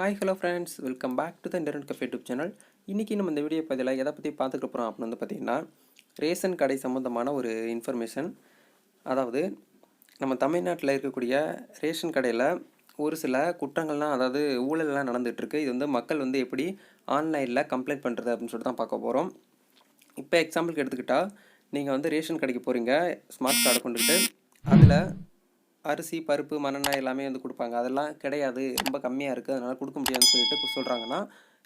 Hi hello friends welcome back to the internet cafe YouTube channel இன்றைக்கி நம்ம இந்த video பதில் எதை பற்றி பார்த்துக்க போகிறோம் அப்படின்னு வந்து பார்த்திங்கன்னா ரேஷன் கடை சம்மந்தமான ஒரு இன்ஃபர்மேஷன் அதாவது நம்ம தமிழ்நாட்டில் இருக்கக்கூடிய ரேஷன் கடையில் ஒரு சில குற்றங்கள்லாம் அதாவது ஊழல்லாம் நடந்துகிட்ருக்கு இது வந்து மக்கள் வந்து எப்படி ஆன்லைனில் கம்ப்ளைண்ட் பண்ணுறது அப்படின்னு சொல்லிட்டு தான் பார்க்க போகிறோம் இப்போ எக்ஸாம்பிளுக்கு எடுத்துக்கிட்டால் நீங்கள் வந்து ரேஷன் கடைக்கு போகிறீங்க ஸ்மார்ட் கார்டை கொண்டுக்கிட்டு அதில் அரிசி பருப்பு மண்ணெண்ணெய் எல்லாமே வந்து கொடுப்பாங்க. அதெல்லாம் கிடையாது. ரொம்ப கம்மியாக இருக்குது அதனால் கொடுக்க முடியாதுன்னு சொல்லிட்டு சொல்கிறாங்கன்னா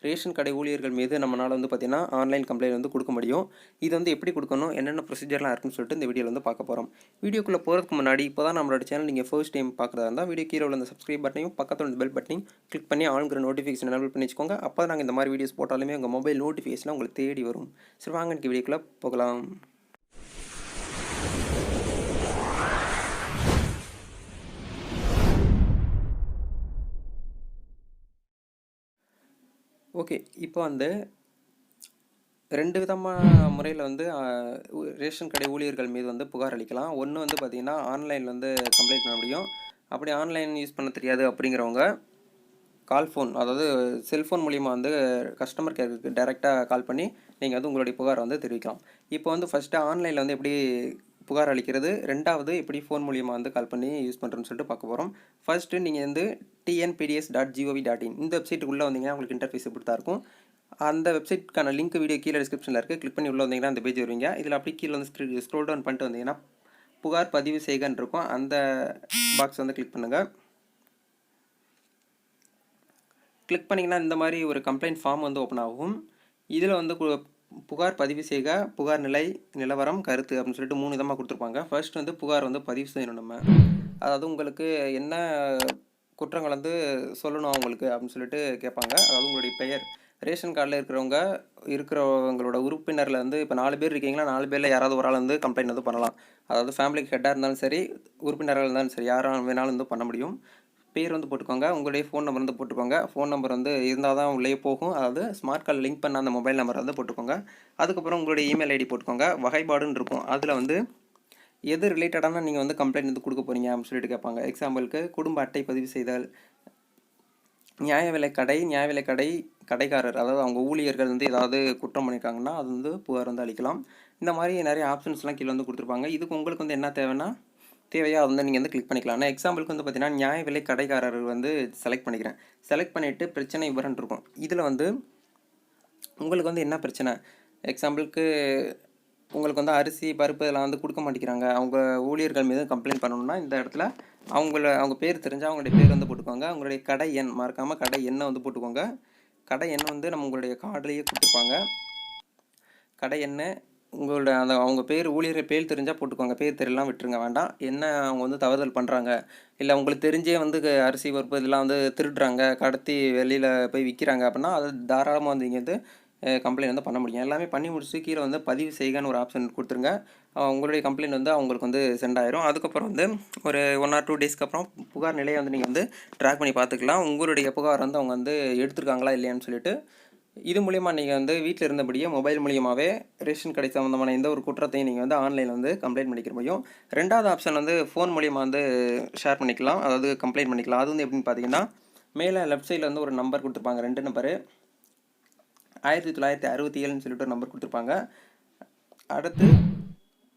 ரேஷன் கடை ஊழியர்கள் மீது நம்மளால் வந்து பார்த்திங்கன்னா ஆன்லைன் கம்ப்ளைண்ட் வந்து கொடுக்க முடியும். இது வந்து எப்படி கொடுக்கணும்? என்னென்ன ப்ரொசீஜர்லாம் இருக்குன்னு சொல்லிட்டு இந்த வீடியோவில் வந்து பார்க்க போகிறோம் வீடியோக்குள்ளே போகிறதுக்கு முன்னாடி இப்போ தான் நம்மளோட சேனல் நீங்கள் ஃபர்ஸ்ட் டைம் பார்க்குறதா இருந்தால் வீடியோ கீழே உள்ள அந்த சப்ஸ்கிரைப் பட்டனையும் பக்கத்தில் உள்ள பெல் பட்டனையும் கிளிக் பண்ணி ஆளுங்கிற நோட்டிஃபிகேஷன் எனபிள் பண்ணி வச்சுக்கோங்க. அப்போ நாங்கள் இந்த மாதிரி வீடியோஸ் போட்டாலுமே உங்கள் மொபைல் நோட்டிஃபிகேஷன் உங்களுக்கு தேடி வரும். சரி வாங்க எனக்கு வீடியோக்குள்ளே போகலாம். ஓகே. இப்போ வந்து ரெண்டு விதமான முறையில் வந்து ரேஷன் கடை ஊழியர்கள் மீது வந்து புகார் அளிக்கலாம். ஒன்று வந்து பார்த்திங்கன்னா ஆன்லைனில் வந்து கம்ப்ளைண்ட் பண்ண முடியும். அப்படி ஆன்லைன் யூஸ் பண்ண தெரியாது அப்படிங்கிறவங்க கால் ஃபோன் அதாவது செல்ஃபோன் மூலிமா வந்து கஸ்டமர் கேருக்கு டைரெக்டாக கால் பண்ணி நீங்கள் வந்து உங்களுடைய புகாரை வந்து தெரிவிக்கலாம். இப்போ வந்து ஃபஸ்ட்டு ஆன்லைனில் வந்து எப்படி புகார் அளிக்கிறது. ரெண்டாவது எப்படி ஃபோன் மூலியமாக வந்து கால் பண்ணி யூஸ் பண்ணுறோன்னு சொல்லிட்டு பார்க்க போகிறோம் ஃபர்ஸ்ட்டு நீங்கள் வந்து TNPDS dot GOV dot in இந்த வெப்சைட்டுக்குள்ளே வந்தீங்கன்னா உங்களுக்கு இன்டர்ஃபேஸ் இப்படி தான் இருக்கும். அந்த வெப்சைட்க்கான லிங்க் வீடியோ கீழே டிஸ்கிரிப்ஷனில் இருக்குது கிளிக் பண்ணி உள்ளே வந்தீங்கன்னா அந்த பேஜ் வருவீங்க. இதில் அப்படி கீழே வந்து ஸ்க்ரோல் டவுன் பண்ணிட்டு வந்தீங்கன்னா புகார் பதிவு செய்கன்னு இருக்கும். அந்த பாக்ஸ் வந்து கிளிக் பண்ணுங்கள் கிளிக் பண்ணிங்கன்னா இந்த மாதிரி ஒரு கம்ப்ளைண்ட் ஃபார்ம் வந்து ஓப்பன் ஆகும். இதில் வந்து கு- புகார் பதிவு செய்க புகார் நிலை நிலவரம் கருத்து அப்படின்னு சொல்லிட்டு மூணு விதமாக கொடுத்துருப்பாங்க. ஃபர்ஸ்ட் வந்து புகார் வந்து பதிவு செய்யணும் நம்ம. அதாவது உங்களுக்கு என்ன குற்றங்கள் வந்து சொல்லணும் அவங்களுக்கு அப்படின்னு சொல்லிட்டு கேட்பாங்க. அதாவது உங்களுடைய பெயர். ரேஷன் கார்டில் இருக்கிறவங்க இருக்கிறவங்களோட உறுப்பினரில் வந்து இப்போ நாலு பேர் இருக்கீங்களா? நாலு பேரில் யாராவது ஒரு ஆள் வந்து கம்ப்ளைண்ட் வந்து பண்ணலாம். அதாவது ஃபேமிலிக்கு ஹெட்டாக இருந்தாலும் சரி உறுப்பினராக இருந்தாலும் சரி யாராக வேணாலும் வந்து பண்ண முடியும். பேர் வந்து போட்டுக்கோங்க. உங்களுடைய ஃபோன் நம்பர் வந்து போட்டுக்கோங்க. ஃபோன் நம்பர் வந்து இருந்தால் தான் உள்ளே போகும். அதாவது ஸ்மார்ட் கார்டு லிங்க் பண்ண அந்த மொபைல் நம்பர் வந்து போட்டுக்கோங்க. அதுக்கப்புறம் உங்களுடைய இமெயில் ஐடி போட்டுக்கோங்க. வகைப்பாடுன்னு இருக்கும். அதில் வந்து எது ரிலேட்டடான நீங்கள் வந்து கம்ப்ளைண்ட் வந்து கொடுக்க போகிறீங்க அப்படின்னு சொல்லிட்டு கேட்பாங்க. எக்ஸாம்பிளுக்கு குடும்ப அட்டை பதிவு செய்தல் நியாய விலை கடை நியாய விலை கடை கடைக்காரர் அதாவது அவங்க ஊழியர்கள் வந்து ஏதாவது குற்றம் பண்ணியிருக்காங்கன்னா அது வந்து புகார் வந்து அளிக்கலாம். இந்த மாதிரி நிறைய ஆப்ஷன்ஸ்லாம் கீழே வந்து கொடுத்துருப்பாங்க. இதுக்கு உங்களுக்கு வந்து என்ன தேவைன்னா தேவையாக அதை வந்து நீங்கள் வந்து கிளிக் பண்ணிக்கலாம். நான் எக்ஸாம்பிளுக்கு வந்து பார்த்தீங்கன்னா நியாய விலை கடைக்காரர் வந்து செலக்ட் பண்ணிக்கிறேன். செலக்ட் பண்ணிவிட்டு பிரச்சனை விவரம் இருக்கும். இதில் வந்து உங்களுக்கு வந்து என்ன பிரச்சனை? எக்ஸாம்பிளுக்கு உங்களுக்கு வந்து அரிசி பருப்பு இதெல்லாம் வந்து கொடுக்க மாட்டேங்கிறாங்க. அவங்க ஊழியர்கள் மீது கம்ப்ளைண்ட் பண்ணணும்னா இந்த இடத்துல அவங்கள அவங்க பேர் தெரிஞ்சால் அவங்களுடைய பேர் வந்து போட்டுக்கோங்க. அவங்களுடைய கடை எண் மறக்காமல் கடை எண்ணை வந்து போட்டுக்கோங்க. கடை எண் வந்து நம்ம உங்களுடைய கார்டுலேயே கொடுத்துருப்பாங்க. கடை என்ன உங்களோட அந்த அவங்க பேர் ஊழியர் பேர் தெரிஞ்சால் போட்டுக்கோங்க. பேர் தெரியலாம் விட்டுருங்க வேண்டாம். என்ன அவங்க வந்து தவறுதல் பண்ணுறாங்க இல்லை உங்களுக்கு தெரிஞ்சே வந்து அரிசி பருப்பு இதெல்லாம் வந்து திருடுறாங்க கடத்தி வெளியில் போய் விற்கிறாங்க அப்படின்னா அது தாராளமாக வந்து இங்கே வந்து கம்ப்ளைண்ட் வந்து பண்ண முடியும். எல்லாமே பண்ணி முடிச்சு கீழே வந்து பதிவு செய்கன்னு ஒரு ஆப்ஷன் கொடுத்துருங்க. உங்களுடைய கம்ப்ளைண்ட் வந்து அவங்களுக்கு வந்து சென்ட் ஆயிரும். அதுக்கப்புறம் வந்து ஒரு ஒன் ஆர் டூ டேஸ்க்கு அப்புறம் புகார் நிலையை வந்து நீங்கள் வந்து ட்ராக் பண்ணி பார்த்துக்கலாம். உங்களுடைய புகார் வந்து அவங்க வந்து எடுத்துருக்காங்களா இல்லையான்னு சொல்லிட்டு இது மூலிமா நீங்கள் வந்து வீட்டில் இருந்தபடியே மொபைல் மூலியமாகவே ரேஷன் கடை சம்மந்தமான எந்த ஒரு குற்றத்தையும் நீங்கள் வந்து ஆன்லைனில் வந்து கம்ப்ளைண்ட் பண்ணிக்க முடியும். ரெண்டாவது ஆப்ஷன் வந்து ஃபோன் மூலியமாக வந்து ஷேர் பண்ணிக்கலாம். அதாவது கம்ப்ளைண்ட் பண்ணிக்கலாம். அது வந்து எப்படின்னு பார்த்தீங்கன்னா மேலே லெஃப்ட் சைடில் வந்து ஒரு நம்பர் கொடுத்துருப்பாங்க. ரெண்டு நம்பரு ஆயிரத்தி தொள்ளாயிரத்தி அறுபத்தி ஏழுன்னு சொல்லிட்டு ஒரு நம்பர் கொடுத்துருப்பாங்க. அடுத்து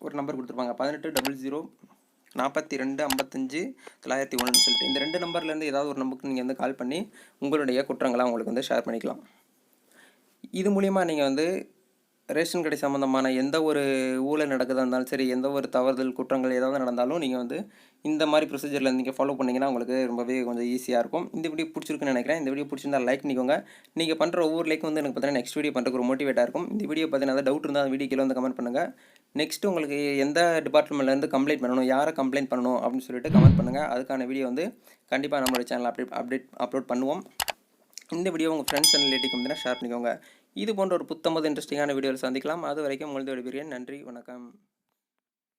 ஒரு நம்பர் கொடுத்துருப்பாங்க. பதினெட்டு டபுள் ஜீரோ நாற்பத்தி ரெண்டு ஐம்பத்தஞ்சு தொள்ளாயிரத்தி ஒன்றுன்னு சொல்லிட்டு. இந்த ரெண்டு நம்பர்லேருந்து ஏதாவது ஒரு நம்பருக்கு நீங்கள் வந்து கால் பண்ணி உங்களுடைய குற்றங்களை அவங்களுக்கு வந்து ஷேர் பண்ணிக்கலாம். இது மூலிமா நீங்கள் வந்து ரேஷன் கடை சம்மந்தமான எந்த ஒரு ஊழல் நடக்குதா இருந்தாலும் சரி எந்த ஒரு தவறுதல் குற்றங்கள் ஏதாவது நடந்தாலும் நீங்கள் வந்து இந்த மாதிரி ப்ரொசீஜரில் நீங்கள் ஃபாலோ பண்ணிங்கன்னா உங்களுக்கு ரொம்பவே கொஞ்சம் ஈஸியாக இருக்கும். இந்த வீடியோ பிடிச்சிருக்குன்னு நினைக்கிறேன். இந்த வீடியோ பிடிச்சிருந்தா லைக் பண்ணிக்கோங்க. நீங்கள் பண்ணுற ஒவ்வொரு லைக் வந்து எனக்கு பார்த்தீங்கன்னா நெக்ஸ்ட் வீடியோ பண்ணுறதுக்கு ஒரு மோட்டிவேட்டாக இருக்கும். இந்த வீடியோ பார்த்தீங்கன்னா டவுட் இருந்தால் அந்த வீடியோ கீழே வந்து கமெண்ட் பண்ணுங்கள் நெக்ஸ்ட் உங்களுக்கு எந்த டிபார்ட்மெண்ட்லேருந்து கம்ப்ளைண்ட் பண்ணணும் யாரை கம்ப்ளைண்ட் பண்ணணும் அப்படின்னு சொல்லிட்டு கமெண்ட் பண்ணுங்கள் அதுக்கான வீடியோ வந்து கண்டிப்பாக நம்மளோட சேனல் அப்டேட் அப்டேட் அப்லோட் பண்ணுவோம். இந்த வீடியோ உங்கள் ஃப்ரெண்ட்ஸ் அண்ட் ரிலேட்டிவ் வந்து ஷேர் பண்ணிக்கோங்க. இது போன்ற ஒரு புத்தம்பது இன்ட்ரெஸ்டிங்கான வீடியோவில் சந்திக்கலாம். அது வரைக்கும் உங்களது விடுகிறேன் நன்றி வணக்கம்.